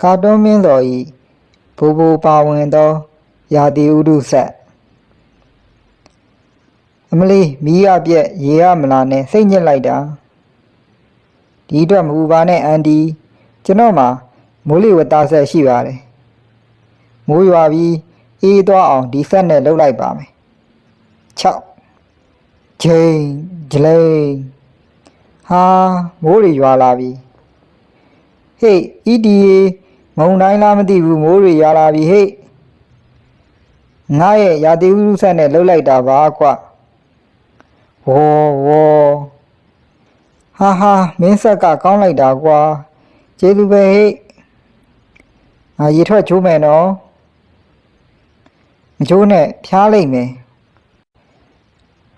ကာတွန်းမင်းတော်ဤဘူဘူပါဝင်သောရာသီဥတုဆက်အမလီမီးရပြက်ရေရမလာနဲ့စိတ်ညစ်လိုက်တာဒီအတွက်မပူပါနဲ့အန်ဒီကျွန်တော်မှာမိုးလေဝသဆက်ရှိပါတယ်မိုးရွာပြီးအေးသွားအောင်ဒီဆက်နဲ့လှုပ်လိုက်ပါမယ်6ချိန်ဂျလိန်ဟာမိုးတွေရွာလာပြီဟေး EDA မုံတိုင်းလားမသိဘူးမိုးတွေရွာလာပြီဟေးငါရဲ့ရာသီဥတုဆက်နဲ့လှုပ်လိုက်တာပါကွဝေါ်ဝေါ်ဟာဟာမင်းဆက်ကကောင်းလိုက်တာကွာကျေးဇူးပဲဟေးငါရေထွက်ချိုးမယ်နော်မချိုးနဲ့ဖျားလိုက်မယ်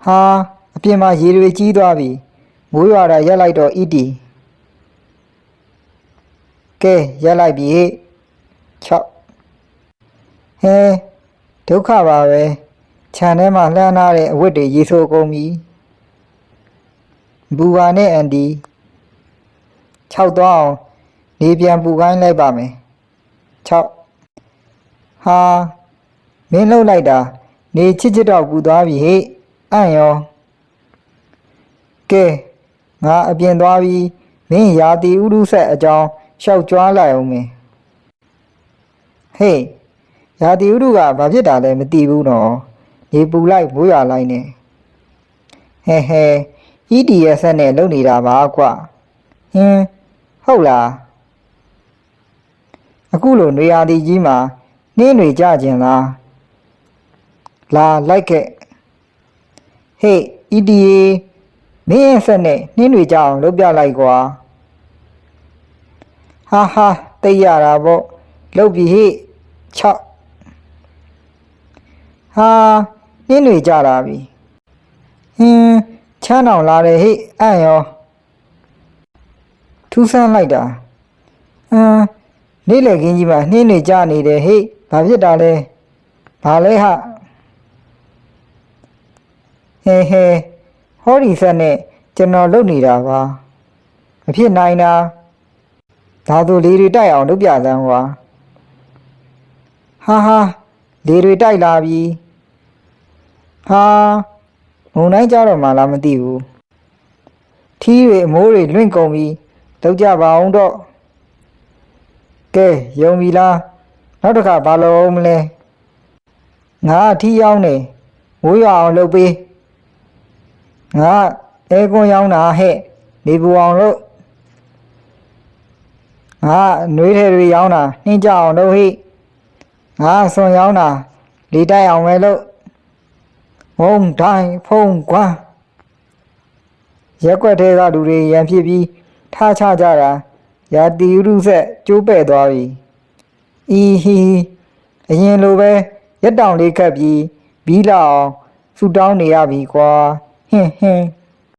ဟာအပြင်မှာရေတွေကြီးသွားပြီမိုးရွာတာရက်လိုက်တော့ ED ကဲရက်လိုက်ပြီဟေ့6ဟဲဒုက္ခပါပဲခြံထဲမှာလှမ်းထားတဲ့အဝတ်တွေရေဆိုးကုန်ပြီဘူပါနဲ့အန်ဒီ6သွားအောင်နေပြန်ပူခိုင်းလိုက်ပါမယ်6ဟာမင်းလှုပ်လိုက်တာနေချစ်ချစ်တော့ပူသွားပြီဟေ့အံ့ရောကဲငါအပြင်သွားပြီးမင်းရာတီဥရုဆက်အကြောင်း ရှောက်ကြွားလိုက်အောင်မင်းဟေးရာတီဥရုကဘာဖြစ်တာလဲမသိဘူးနော်နေပူလိုက်မိုးရွာလိုက်နေဟဲဟဲ EDS ဆက်နဲ့လုံနေတာပါကွဟင်းဟုတ်လားအခုလိုနေရာဒီကြီးမှာနှင်းတွေကြကျင်လားလာလိုက်ခဲ့ဟေး EDA မင်းရဲ့ဆက်နဲ့နှင်းတွေကြအောင်လုပ်ပြလိုက်ကွာ ဟာဟာတိတ်ရတာပေါ့လုပ်ပြီဟေ့6ဟာနှင်းတွေကြတာပြီဟင်းချမ်းအောင်လာတယ်ဟေ့အံ့ရောထူးဆန်းလိုက်တာအမ်နေ့လည်ခင်းကြီးမှာနှင်းတွေကြနေတယ်ဟေ့ဘာဖြစ်တာလဲဘာလဲဟာဟဲဟဲဟောဒီဆက်နဲ့ကျွန်တော်လုပ်နေတာပါမဖြစ်နိုင်တာ ဒါဆိုလေတွေတိုက်အောင်လုပ်ပြစမ်းကွာဟာဟာလေတွေတိုက်လာပြီဟာမုံတိုင်းကြတော့မှလားမသိဘူးထီးတွေအမိုးတွေလွင့်ကုန်ပြီလောက်ကြပါအောင်တော့ကဲယုံပြီလားနောက်တစ်ခါဘာလုပ်အောင်မလဲငါအထီးရောက်နေဝိုးရအောင်လုပ်ပေးငါအဲကွန်ရောက်တာဟဲ့နေပူအောင်လို့ ငါနှွေးထဲတွေရောင်းတာနှင်းကြအောင်လုပ်ဟိငါဆွန်ရောင်းတာလေတိုက်အောင်ပဲလို့မုံတိုင်းဖုံးကွမ်းရက်ွက်ထဲကလူတွေရန်ဖြစ်ပြီးထားချကြတာရာတီရုဆက်ကျိုးပဲ့သွားပြီအီဟီအရင်လိုပဲရက်တောင်လေးခတ်ပြီးဘီးလာအောင်ဆူတောင်းနေရပြီကွာဟင်းဟင်း